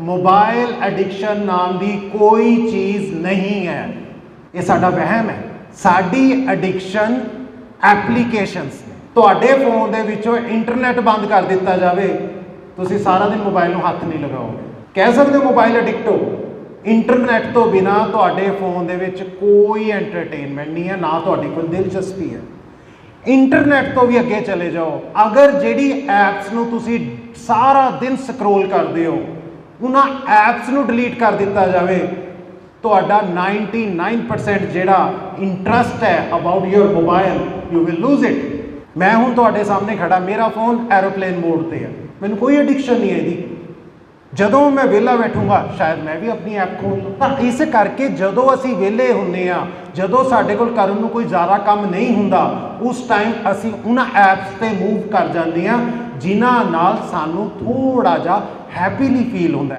Mobile addiction ਨਾਮ ਦੀ ਕੋਈ ਚੀਜ਼ ਨਹੀਂ ਹੈ। ਇਹ ਸਾਡਾ ਵਹਿਮ ਹੈ। ਸਾਡੀ ਐਡਿਕਸ਼ਨ ਐਪਲੀਕੇਸ਼ਨਸ ਤੁਹਾਡੇ ਫੋਨ ਦੇ ਵਿੱਚੋਂ ਇੰਟਰਨੈਟ ਬੰਦ ਕਰ ਦਿੱਤਾ ਜਾਵੇ, ਤੁਸੀਂ ਸਾਰਾ ਦਿਨ ਮੋਬਾਈਲ ਨੂੰ ਹੱਥ ਨਹੀਂ ਲਗਾਓਗੇ। ਕਹਿ ਸਕਦੇ ਹੋ ਮੋਬਾਈਲ ਐਡਿਕਟ ਹੋ। ਇੰਟਰਨੈਟ ਤੋਂ ਬਿਨਾ ਤੁਹਾਡੇ ਫੋਨ ਦੇ ਵਿੱਚ ਕੋਈ ਐਂਟਰਟੇਨਮੈਂਟ ਨਹੀਂ ਹੈ, ਨਾ ਤੁਹਾਡੀ ਕੋਈ ਦਿਲਚਸਪੀ ਹੈ। ਇੰਟਰਨੈਟ ਤੋਂ ਵੀ ਅੱਗੇ ਚਲੇ ਜਾਓ। ਅਗਰ ਜਿਹੜੀ ਐਪਸ ਨੂੰ ਤੁਸੀਂ ਸਾਰਾ ਦਿਨ ਸਕਰੋਲ ਕਰਦੇ ਹੋ ਉਹਨਾਂ ਐਪਸ ਨੂੰ ਡਿਲੀਟ ਕਰ ਦਿੱਤਾ ਜਾਵੇ, ਤੁਹਾਡਾ 99% ਜਿਹੜਾ ਇੰਟਰਸਟ ਹੈ about your mobile you will lose it ਮੈਂ ਹੁਣ ਤੁਹਾਡੇ ਸਾਹਮਣੇ ਖੜਾ ਮੇਰਾ ਫੋਨ ਐਰੋਪਲੇਨ ਮੋਡ ਤੇ ਹੈ। ਮੈਨੂੰ ਕੋਈ ਐਡਿਕਸ਼ਨ ਨਹੀਂ ਹੈ ਇਹਦੀ। ਜਦੋਂ ਮੈਂ ਵਿਹਲਾ ਬੈਠੂੰਗਾ, ਸ਼ਾਇਦ ਮੈਂ ਵੀ ਆਪਣੀ ਐਪ ਖੋਲ ਤਾਂ ਇਸ ਕਰਕੇ ਜਦੋਂ ਅਸੀਂ ਵਿਹਲੇ ਹੁੰਨੇ ਆ ਜਦੋਂ ਸਾਡੇ ਕੋਲ ਕਰਨ ਨੂੰ ਕੋਈ ਜ਼ਿਆਦਾ ਕੰਮ ਨਹੀਂ ਹੁੰਦਾ, ਉਸ ਟਾਈਮ ਅਸੀਂ ਉਹਨਾਂ ਐਪਸ ਤੇ ਮੂਵ ਕਰ ਜਾਂਦੇ ਆ ਜਿਨ੍ਹਾਂ ਨਾਲ ਸਾਨੂੰ ਥੋੜਾ ਜਿਹਾ ਹੈਪੀਲੀ ਫੀਲ ਹੁੰਦਾ